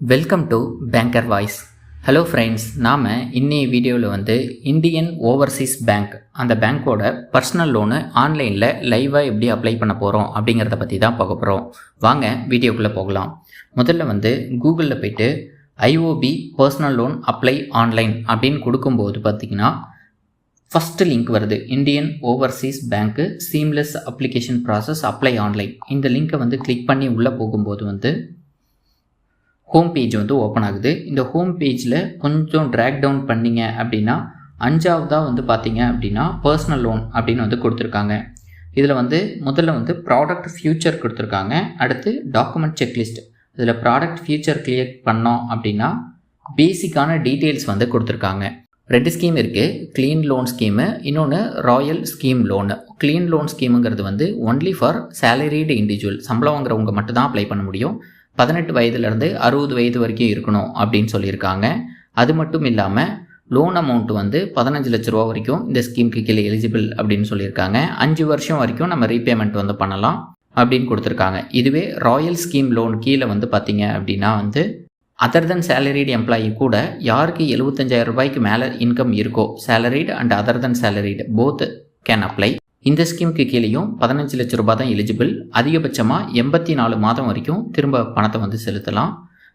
Welcome to Banker Voice hello friends நாம் இன்னைய வீடியோவில் வந்து இந்தியன் ஓவர்சீஸ் பேங்க் அந்த பேங்க்கோட பர்சனல் லோனு ஆன்லைனில் லைவாக எப்படி அப்ளை பண்ண போகிறோம் அப்படிங்கிறத பற்றி தான் பார்க்க போகிறோம் வாங்க வீடியோக்குள்ளே போகலாம். முதல்ல வந்து கூகுளில் போயிட்டு IOB personal loan apply online அப்படின்னு கொடுக்கும்போது பார்த்தீங்கன்னா ஃபஸ்ட்டு லிங்க் வருது. இந்தியன் ஓவர்சீஸ் பேங்க்கு seamless application process apply online இந்த லிங்க்கை வந்து கிளிக் பண்ணி உள்ளே போகும்போது வந்து ஹோம் பேஜ் வந்து ஓப்பன் ஆகுது. இந்த ஹோம் பேஜில் கொஞ்சம் ட்ராக் டவுன் பண்ணிங்க அப்படின்னா அஞ்சாவதாக வந்து பார்த்தீங்க அப்படின்னா பர்சனல் லோன் அப்படின்னு வந்து கொடுத்துருக்காங்க. இதில் வந்து முதல்ல வந்து ப்ராடக்ட் ஃபியூச்சர் கொடுத்துருக்காங்க. அடுத்து டாக்குமெண்ட் செக்லிஸ்ட் இதில் ப்ராடக்ட் ஃபியூச்சர் கிளியர் பண்ணோம் அப்படின்னா பேசிக்கான டீட்டெயில்ஸ் வந்து கொடுத்துருக்காங்க. ரெண்டு ஸ்கீம் இருக்குது க்ளீன் லோன் ஸ்கீமு இன்னொன்று royal scheme loan clean loan ஸ்கீமுங்கிறது வந்து ஒன்லி ஃபார் சேலரிடு இண்டிவிஜுவல் சம்பளம் வாங்குறவங்க மட்டும் தான் அப்ளை பண்ண முடியும். பதினெட்டு வயதுலேருந்து அறுபது வயது வரைக்கும் இருக்கணும் அப்படின்னு சொல்லியிருக்காங்க. அது மட்டும் இல்லாமல் லோன் அமௌண்ட் வந்து பதினஞ்சு லட்ச ரூபா வரைக்கும் இந்த ஸ்கீமுக்கு கீழே எலிஜிபிள் அப்படின்னு சொல்லியிருக்காங்க. அஞ்சு வருஷம் வரைக்கும் நம்ம ரீபேமெண்ட் வந்து பண்ணலாம் அப்படின்னு கொடுத்துருக்காங்க. இதுவே ராயல் ஸ்கீம் லோன் கீழே வந்து பார்த்தீங்க அப்படின்னா வந்து அதர் தென் சேலரிடு எம்ப்ளாயி கூட யாருக்கு எழுபத்தஞ்சாயிரம் ரூபாய்க்கு மேலே இன்கம் இருக்கோ salaried and other than salaried both can apply இந்த ஸ்கீமுக்கு கீழேயும் பதினஞ்சு லட்ச ரூபாய் தான் எலிஜிபிள் அதிகபட்சமாக எண்பத்தி நாலு மாதம் வரைக்கும் திரும்ப பணத்தை வந்து செலுத்தலாம்.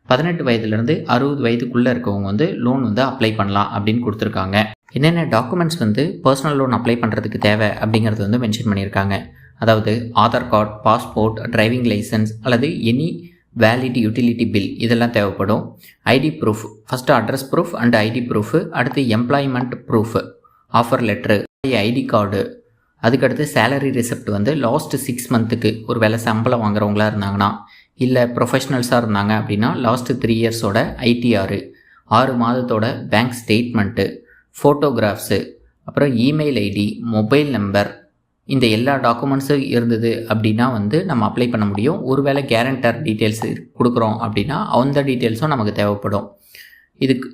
பதினெட்டு வயதுலேருந்து அறுபது வயதுக்குள்ளே இருக்கவங்க வந்து லோன் வந்து அப்ளை பண்ணலாம் அப்படின்னு கொடுத்துருக்காங்க. என்னென்ன டாக்குமெண்ட்ஸ் வந்து பர்சனல் லோன் அப்ளை பண்ணுறதுக்கு தேவை அப்படிங்கிறது வந்து மென்ஷன் பண்ணியிருக்காங்க. அதாவது Aadhaar card passport driving licence அல்லது எனி வேலிட் யூட்டிலிட்டி பில் இதெல்லாம் தேவைப்படும். ID proof first address proof and ID proof அடுத்து employment proof offer letter ID card அதுக்கடுத்து சேலரி ரிசிப்ட் வந்து லாஸ்ட் சிக்ஸ் மந்த்துக்கு ஒரு வேலை சம்பளம் வாங்குறவங்களா இருந்தாங்கன்னா இல்லை ப்ரொஃபஷ்னல்ஸாக இருந்தாங்க அப்படின்னா லாஸ்ட் த்ரீ இயர்ஸோட ஐடிஆர் ஆறு மாதத்தோட பேங்க் ஸ்டேட்மெண்ட்டு ஃபோட்டோகிராஃப்ஸு அப்புறம் இமெயில் ஐடி மொபைல் நம்பர் இந்த எல்லா டாக்குமெண்ட்ஸும் இருந்தது அப்படின்னா வந்து நம்ம அப்ளை பண்ண முடியும். ஒருவேளை கேரண்டர் டீட்டெயில்ஸ் கொடுக்குறோம் அப்படின்னா அந்த டீட்டெயில்ஸும் நமக்கு தேவைப்படும். இதுக்கு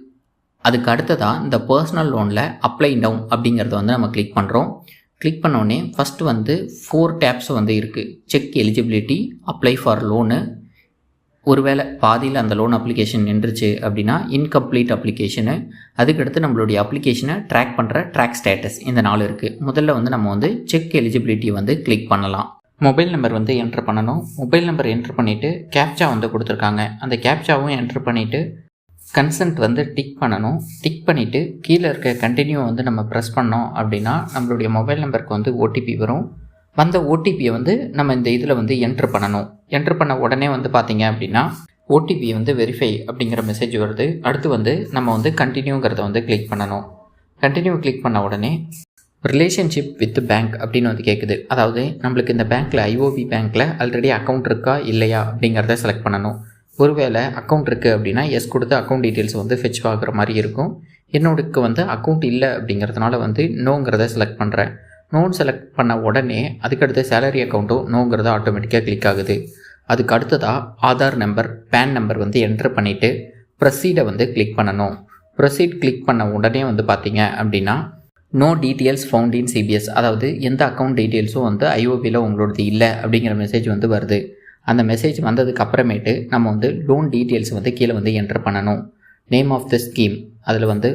அதுக்கு அடுத்ததாக இந்த பர்சனல் லோனில் அப்ளை டவுன் அப்படிங்கிறத வந்து நம்ம கிளிக் பண்ணுறோம் கிளிக் பண்ணோடனே ஃபஸ்ட்டு வந்து ஃபோர் டேப்ஸ் வந்து இருக்குது check eligibility apply for loan ஒருவேளை பாதியில் அந்த லோன் அப்ளிகேஷன் நின்றுச்சு அப்படின்னா இன்கம்ப்ளீட் அப்ளிகேஷனு அதுக்கடுத்து நம்மளுடைய அப்ளிகேஷனை ட்ராக் பண்ணுற ட்ராக் ஸ்டேட்டஸ் இந்த நாலு இருக்குது முதல்ல வந்து நம்ம வந்து செக் எலிஜிபிலிட்டி வந்து கிளிக் பண்ணலாம். மொபைல் நம்பர் வந்து என்ட்ரு பண்ணணும். மொபைல் நம்பர் என்ட்ரு பண்ணிவிட்டு கேப்ச்சா வந்து கொடுத்துருக்காங்க. அந்த கேப்ச்சாவும் என்ட்ரு பண்ணிவிட்டு கன்சென்ட் வந்து டிக் பண்ணணும். டிக் பண்ணிவிட்டு கீழே இருக்க கண்டினியூ வந்து நம்ம ப்ரெஸ் பண்ணோம் அப்படின்னா நம்மளுடைய மொபைல் நம்பருக்கு வந்து ஓடிபி வரும். வந்த ஓடிபியை வந்து நம்ம இந்த இதில் வந்து என்ட்ரு பண்ணணும். என்ட்ரு பண்ண உடனே வந்து பார்த்தீங்க அப்படின்னா ஓடிபி வந்து வெரிஃபை அப்படிங்கிற மெசேஜ் வருது. அடுத்து வந்து நம்ம வந்து கண்டினியூங்கிறத வந்து கிளிக் பண்ணணும். கண்டினியூ கிளிக் பண்ண உடனே ரிலேஷன்ஷிப் வித் பேங்க் அப்படின்னு வந்து கேட்குது அதாவது நம்மளுக்கு இந்த பேங்க்கில் ஐஓபி பேங்க்கில் ஆல்ரெடி அக்கௌண்ட் இருக்கா இல்லையா அப்படிங்கிறத செலக்ட் பண்ணணும். ஒருவேளை அக்கௌண்ட் இருக்குது அப்படின்னா எஸ் கொடுத்து அக்கௌண்ட் டீட்டெயில்ஸ் வந்து ஃபெச் ஆகுற மாதிரி இருக்கும். என்னோடக்கு வந்து அக்கௌண்ட் இல்லை அப்படிங்கிறதுனால வந்து நோங்கிறத செலக்ட் பண்ணுறேன் நோன் செலக்ட் பண்ண உடனே அதுக்கடுத்து சேலரி அக்கௌண்ட்டும் நோங்கிறத ஆட்டோமேட்டிக்காக கிளிக் ஆகுது. அதுக்கு அடுத்ததாக ஆதார் நம்பர் பேன் நம்பர் வந்து என்ட்ரு பண்ணிவிட்டு ப்ரொசீடை வந்து கிளிக் பண்ணணும். ப்ரொசீட் கிளிக் பண்ண உடனே வந்து பார்த்தீங்க அப்படின்னா no details found in CBS அதாவது எந்த அக்கௌண்ட் டீட்டெயில்ஸும் வந்து ஐஓபியில் உங்களோடது இல்லை அப்படிங்கிற மெசேஜ் வந்து வருது. அந்த மெசேஜ் வந்ததுக்கு அப்புறமேட்டு நம்ம வந்து லோன் டீட்டெயில்ஸ் வந்து கீழே வந்து என்டர் பண்ணணும். நேம் ஆஃப் த ஸ்கீம் அதில் வந்து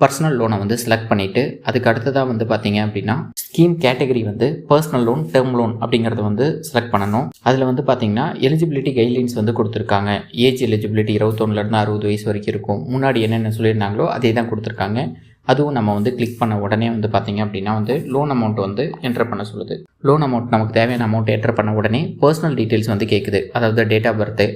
பர்சனல் லோனை வந்து செலக்ட் பண்ணிவிட்டு அதுக்கு அடுத்ததாக வந்து பார்த்தீங்க அப்படின்னா ஸ்கீம் கேட்டகரி வந்து பர்சனல் லோன் டேர்ம் லோன் அப்படிங்கிறத வந்து செலக்ட் பண்ணணும். அதில் வந்து பார்த்தீங்கன்னா எலிஜிபிலிட்டி கைட்லைன்ஸ் வந்து கொடுத்துருக்காங்க. ஏஜ் எலிஜிபிலிட்டி இருபத்தொன்னுலேருந்து அறுபது வயசு வரைக்கும் இருக்கும். முன்னாடி என்னென்ன சொல்லியிருந்தாங்களோ அதே தான் கொடுத்துருக்காங்க. அதுவும் நம்ம வந்து கிளிக் பண்ண உடனே வந்து பார்த்திங்க அப்படின்னா வந்து லோன் அமௌண்ட் வந்து என்டர் பண்ண சொல்லுது. லோன் அமௌண்ட் நமக்கு தேவையான அமௌண்ட் என்டர் பண்ண உடனே பர்சனல் டீட்டெயில்ஸ் வந்து கேட்குது அதாவது டேட் ஆஃப் பர்த்து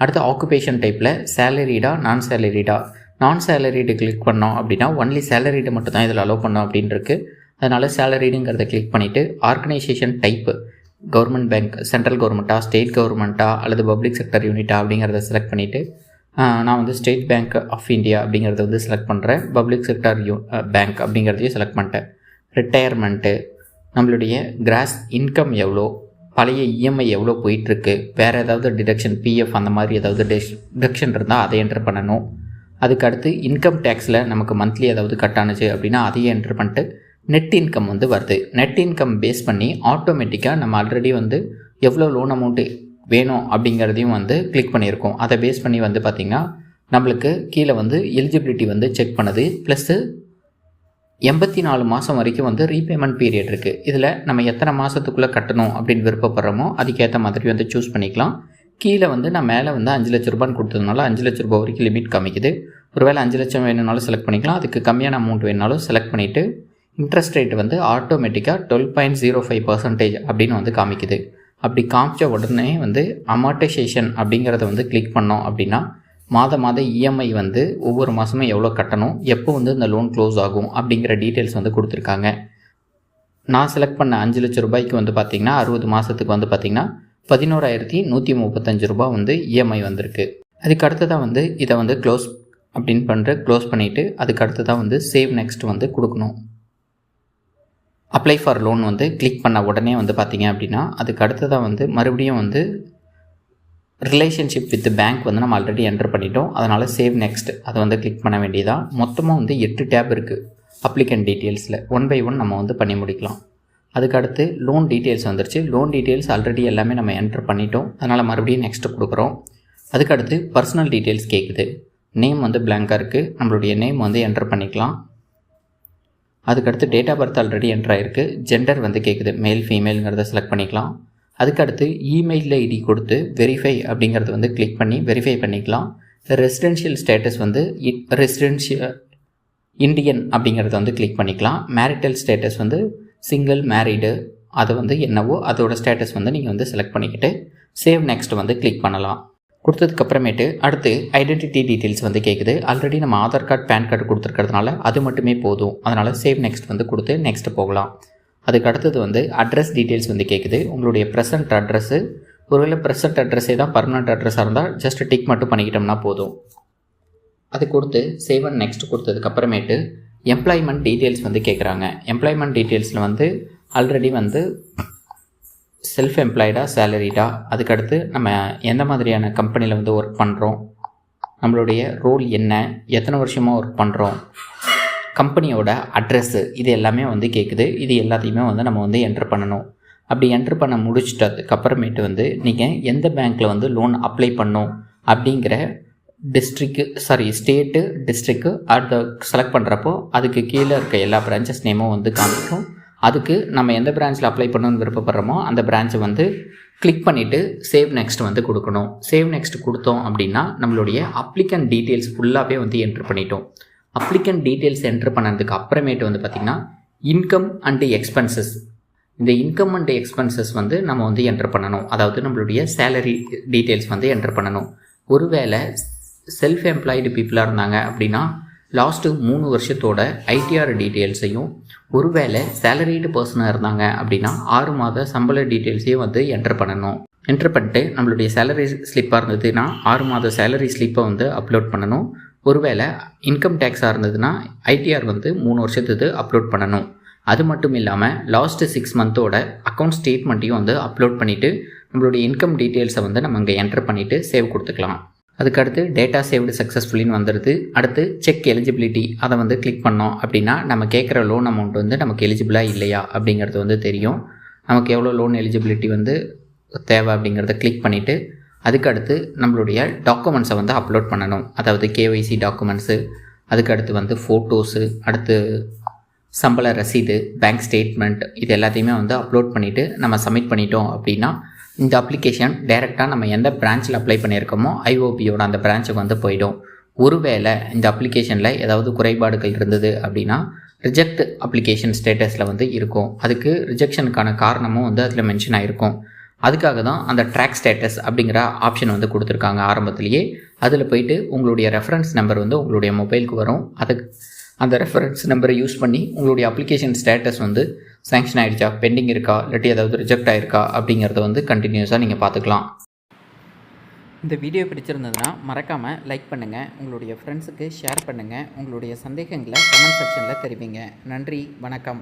அடுத்து ஆக்குபேஷன் டைப்பில் சேலரிடா நான் சேலரிடா நான் சேலரிடு கிளிக் பண்ணோம் அப்படின்னா ஒன்லி சேலரிடு மட்டும் தான் இதில் அலோவ் பண்ணோம் அப்படின்னு இருக்குது அதனால் சேலரிடுங்கிறத கிளிக் பண்ணிவிட்டு organisation type government bank central கவர்மெண்ட்டா state கவர்மெண்ட்டா அல்லது பப்ளிக் செக்டர் யூனிட்டா அப்படிங்கிறத செலக்ட் பண்ணிவிட்டு நான் வந்து ஸ்டேட் பேங்க் ஆஃப் இந்தியா அப்படிங்கிறத வந்து செலக்ட் பண்ணுறேன் பப்ளிக் செக்டர் யூ பேங்க் அப்படிங்கிறதையும் செலக்ட் பண்ணிட்டேன். ரிட்டையர்மெண்ட்டு நம்மளுடைய கிராஸ் இன்கம் எவ்வளோ பழைய இஎம்ஐ எவ்வளோ போயிட்டுருக்கு வேறு ஏதாவது டிடக்ஷன் பிஎஃப் அந்த மாதிரி ஏதாவது டிடக்ஷன் இருந்தால் அதை என்டர் பண்ணணும். அதுக்கு அடுத்து இன்கம் டேக்ஸில் நமக்கு மந்த்லி ஏதாவது கட் ஆனுச்சு அப்படின்னா அதையும் என்டர் பண்ணிட்டு நெட் இன்கம் வந்து வருது. நெட் இன்கம் பேஸ் பண்ணி ஆட்டோமேட்டிக்காக நம்ம ஆல்ரெடி வந்து எவ்வளோ லோன் அமௌண்ட்டு வேணும் அப்படிங்கிறதையும் வந்து கிளிக் பண்ணியிருக்கோம். அதை பேஸ் பண்ணி வந்து பார்த்திங்கன்னா நம்மளுக்கு கீழே வந்து எலிஜிபிலிட்டி வந்து செக் பண்ணுது. ப்ளஸ்ஸு எண்பத்தி நாலு மாதம் வரைக்கும் வந்து ரீபேமெண்ட் பீரியட் இருக்குது இதில் நம்ம எத்தனை மாதத்துக்குள்ளே கட்டணும் அப்படின்னு விருப்பப்படுறோமோ அதுக்கேற்ற மாதிரி வந்து சூஸ் பண்ணிக்கலாம். கீழே வந்து நான் மேலே வந்து அஞ்சு லட்ச ரூபான்னு கொடுத்ததுனால அஞ்சு லட்ச ரூபாய் வரைக்கும் லிமிட் காமிக்குது. ஒருவேளை அஞ்சு லட்சம் வேணும்னாலும் செலக்ட் பண்ணிக்கலாம். அதுக்கு கம்மியான அமௌண்ட் வேணுனாலும் செலக்ட் பண்ணிவிட்டு இன்ட்ரெஸ்ட் ரேட் வந்து ஆட்டோமேட்டிக்காக twelve point zero five percentage அப்படின்னு வந்து காமிக்குது. அப்படி காமிச்ச உடனே வந்து அமார்டைசேஷன் அப்படிங்கிறத வந்து கிளிக் பண்ணோம் அப்படின்னா மாத மாத இஎம்ஐ வந்து ஒவ்வொரு மாதமும் எவ்வளோ கட்டணும் எப்போ வந்து இந்த லோன் க்ளோஸ் ஆகும் அப்படிங்கிற டீட்டெயில்ஸ் வந்து கொடுத்துருக்காங்க. நான் செலக்ட் பண்ண அஞ்சு லட்ச ரூபாய்க்கு வந்து பார்த்திங்கன்னா அறுபது மாதத்துக்கு வந்து பார்த்திங்கன்னா பதினோராயிரத்தி நூற்றி முப்பத்தஞ்சு ரூபா வந்து இஎம்ஐ வந்திருக்கு. அதுக்கு அடுத்ததாக வந்து இதை வந்து க்ளோஸ் அப்படின்னு பண்ணுற க்ளோஸ் பண்ணிவிட்டு அதுக்கு அடுத்ததாக வந்து சேவ் நெக்ஸ்ட் வந்து கொடுக்கணும். அப்ளை ஃபார் லோன் வந்து கிளிக் பண்ண உடனே வந்து பார்த்திங்க அப்படின்னா அதுக்கு அடுத்ததாக வந்து மறுபடியும் வந்து ரிலேஷன்ஷிப் வித் பேங்க் வந்து நம்ம ஆல்ரெடி என்டர் பண்ணிட்டோம். அதனால் சேவ் நெக்ஸ்ட் அதை வந்து கிளிக் பண்ண வேண்டியதான் மொத்தமாக வந்து எட்டு டேப் இருக்குது அப்ளிகண்ட் டீட்டெயில்ஸில் ஒன் பை ஒன் நம்ம வந்து பண்ணி முடிக்கலாம். அதுக்கு அடுத்து லோன் டீட்டெயில்ஸ் வந்துருச்சு. லோன் டீட்டெயில்ஸ் ஆல்ரெடி எல்லாமே நம்ம என்டர் பண்ணிட்டோம். அதனால் மறுபடியும் நெக்ஸ்ட்டு கொடுக்குறோம். அதுக்கு அடுத்து பர்சனல் டீட்டெயில்ஸ் கேட்குது நேம் வந்து பிளாங்காக இருக்குது நம்மளுடைய நேம் வந்து என்டர் பண்ணிக்கலாம். அதுக்கடுத்து டேட் ஆஃப் பர்த் ஆல்ரெடி என்ட்ராயிருக்கு ஜெண்டர் வந்து கேட்குது மேல் ஃபீமேலுங்கிறத செலக்ட் பண்ணிக்கலாம். அதுக்கடுத்து இமெயில் ஐடி கொடுத்து வெரிஃபை அப்படிங்கிறது வந்து கிளிக் பண்ணி வெரிஃபை பண்ணிக்கலாம். ரெசிடென்ஷியல் ஸ்டேட்டஸ் வந்து ரெசிடென்ஷியல் இந்தியன் அப்படிங்கிறத வந்து கிளிக் பண்ணிக்கலாம். மேரிட்டல் ஸ்டேட்டஸ் வந்து சிங்கிள் மேரிடு அது வந்து என்னவோ அதோட ஸ்டேட்டஸ் வந்து நீங்கள் வந்து செலக்ட் பண்ணிக்கிட்டு சேவ் நெக்ஸ்ட் வந்து கிளிக் பண்ணலாம். கொடுத்ததுக்கு அப்புறமேட்டு அடுத்து ஐடென்டிட்டி டீட்டெயில்ஸ் வந்து கேட்குது ஆல்ரெடி நம்ம ஆதார் கார்டு பேன் கார்டு கொடுத்துருக்கிறதுனால அது மட்டுமே போதும். அதனால் சேவ் நெக்ஸ்ட் வந்து கொடுத்து நெக்ஸ்ட் போகலாம். அதுக்கு அடுத்தது வந்து அட்ரஸ் டீட்டெயில்ஸ் வந்து கேட்குது உங்களுடைய ப்ரெசன்ட் அட்ரஸ்ஸு ஒருவேளை ப்ரெசன்ட் அட்ரஸே தான் பர்மனெண்ட் அட்ரஸாக இருந்தால் ஜஸ்ட் டிக் மட்டும் பண்ணிக்கிட்டோம்னா போதும். அது கொடுத்து சேவ் அண்ட் நெக்ஸ்ட் கொடுத்ததுக்கு அப்புறமேட்டு எம்ப்ளாய்மெண்ட் டீட்டெயில்ஸ் வந்து கேட்குறாங்க எம்ப்ளாய்மெண்ட் டீட்டெயில்ஸில் வந்து ஆல்ரெடி வந்து செல்ஃப் எம்ப்ளாய்டா சேலரிடா அதுக்கடுத்து நம்ம எந்த மாதிரியான கம்பெனியில் வந்து ஒர்க் பண்ணுறோம் நம்மளுடைய ரோல் என்ன? எத்தனை வருஷமாக ஒர்க் பண்ணுறோம் கம்பெனியோட அட்ரஸ்ஸு இது எல்லாமே வந்து கேட்குது இது எல்லாத்தையுமே வந்து நம்ம வந்து என்டர் பண்ணணும். அப்படி என்டர் பண்ண முடிச்சிட்டதுக்கு அப்புறமேட்டு வந்து நீங்கள் எந்த பேங்க்கில் வந்து லோன் அப்ளை பண்ணும் அப்படிங்கிற டிஸ்ட்ரிக்கு சாரி ஸ்டேட்டு டிஸ்ட்ரிக்கு அதை செலக்ட் பண்ணுறப்போ அதுக்கு கீழே இருக்க எல்லா பிரான்ச்சஸ் நேமும் வந்து காமிக்கும். அதுக்கு நம்ம எந்த பிரான்ச்சில் அப்ளை பண்ணணும்னு விருப்பப்படுறோமோ அந்த பிரான்ச்சை வந்து கிளிக் பண்ணிவிட்டு சேவ் நெக்ஸ்ட் வந்து கொடுக்கணும். சேவ் நெக்ஸ்ட் கொடுத்தோம் அப்படின்னா நம்மளுடைய அப்ளிகன் டீட்டெயில்ஸ் ஃபுல்லாகவே வந்து என்ட்ரு பண்ணிட்டோம். அப்ளிகன் டீட்டெயில்ஸ் என்ட்ரு பண்ணதுக்கு அப்புறமேட்டு வந்து பார்த்திங்கன்னா இன்கம் அண்டு எக்ஸ்பென்சஸ் இந்த இன்கம் அண்ட் எக்ஸ்பென்சஸ் வந்து நம்ம வந்து என்ட்ரு பண்ணணும். அதாவது நம்மளுடைய சேலரி டீட்டெயில்ஸ் வந்து என்ட்ரு பண்ணணும். ஒருவேளை செல்ஃப் எம்ப்ளாய்டு பீப்புளாக இருந்தாங்க அப்படின்னா லாஸ்ட்டு மூணு வருஷத்தோட ஐடிஆர் டீட்டெயில்ஸையும் ஒருவேளை சேலரிடு பர்சனாக இருந்தாங்க அப்படின்னா ஆறு மாத சம்பள டீட்டெயில்ஸையும் வந்து என்டர் பண்ணணும். என்டர் பண்ணிட்டு நம்மளுடைய சேலரி ஸ்லிப்பாக இருந்ததுன்னா ஆறு மாத சேலரி ஸ்லிப்பை வந்து அப்லோட் பண்ணணும். ஒருவேளை இன்கம் டேக்ஸாக இருந்ததுன்னா ஐடிஆர் வந்து மூணு வருஷத்துக்கு அப்லோட் பண்ணணும். அது மட்டும் இல்லாமல் லாஸ்ட்டு சிக்ஸ் மந்த்தோட அக்கௌண்ட் ஸ்டேட்மெண்ட்டையும் வந்து அப்லோட் பண்ணிவிட்டு நம்மளுடைய இன்கம் டீட்டெயில்ஸை வந்து நம்ம அங்கே என்டர் பண்ணிவிட்டு சேவ் கொடுத்துக்கலாம். அதுக்கடுத்து டேட்டா சேவ்டு சக்ஸஸ்ஃபுல்லின்னு வந்துடுது அடுத்து செக் எலிஜிபிலிட்டி அதை வந்து கிளிக் பண்ணோம் அப்படின்னா நம்ம கேட்குற லோன் அமௌண்ட் வந்து நமக்கு எலிஜிபிளாக இல்லையா அப்படிங்கிறது வந்து தெரியும். நமக்கு எவ்வளோ லோன் எலிஜிபிலிட்டி வந்து தேவை அப்படிங்கிறத கிளிக் பண்ணிவிட்டு அதுக்கடுத்து நம்மளுடைய டாக்குமெண்ட்ஸை வந்து அப்லோட் பண்ணணும். அதாவது கேஒய்சி டாக்குமெண்ட்ஸு அதுக்கடுத்து வந்து ஃபோட்டோஸு அடுத்து சம்பள ரசீது பேங்க் ஸ்டேட்மெண்ட் இது எல்லாத்தையுமே வந்து அப்லோட் பண்ணிவிட்டு நம்ம சப்மிட் பண்ணிட்டோம் அப்படின்னா இந்த அப்ளிகேஷன் டைரெக்டாக நம்ம எந்த பிரான்ச்சில் அப்ளை பண்ணியிருக்கோமோ ஐஓபியோட அந்த பிரான்ச்சுக்கு வந்து போயிடும். ஒருவேளை இந்த அப்ளிகேஷனில் ஏதாவது குறைபாடுகள் இருந்தது அப்படின்னா ரிஜெக்ட் அப்ளிகேஷன் ஸ்டேட்டஸில் வந்து இருக்கும். அதுக்கு ரிஜெக்ஷனுக்கான காரணமும் வந்து அதில் மென்ஷன் ஆகிருக்கும் அதுக்காக தான் அந்த ட்ராக் ஸ்டேட்டஸ் அப்படிங்கிற ஆப்ஷன் வந்து கொடுத்துருக்காங்க ஆரம்பத்திலேயே. அதில் போயிட்டு உங்களுடைய ரெஃபரன்ஸ் நம்பர் வந்து உங்களுடைய மொபைலுக்கு வரும். அதுக்கு அந்த ரெஃபரன்ஸ் நம்பரை யூஸ் பண்ணி உங்களுடைய அப்ளிகேஷன் ஸ்டேட்டஸ் வந்து சேங்ஷன் ஆகிடுச்சா பெண்டிங் இருக்கா இல்லாட்டி ஏதாவது ரிஜெக்ட் ஆயிருக்கா அப்படிங்கிறத வந்து கண்டினியூஸாக நீங்கள் பார்த்துக்கலாம். இந்த வீடியோ பிடிச்சிருந்ததுன்னா மறக்காமல் லைக் பண்ணுங்கள் உங்களுடைய ஃப்ரெண்ட்ஸுக்கு ஷேர் பண்ணுங்கள் உங்களுடைய சந்தேகங்களை கமெண்ட் செக்ஷனில் தெரிவிங்க. நன்றி வணக்கம்.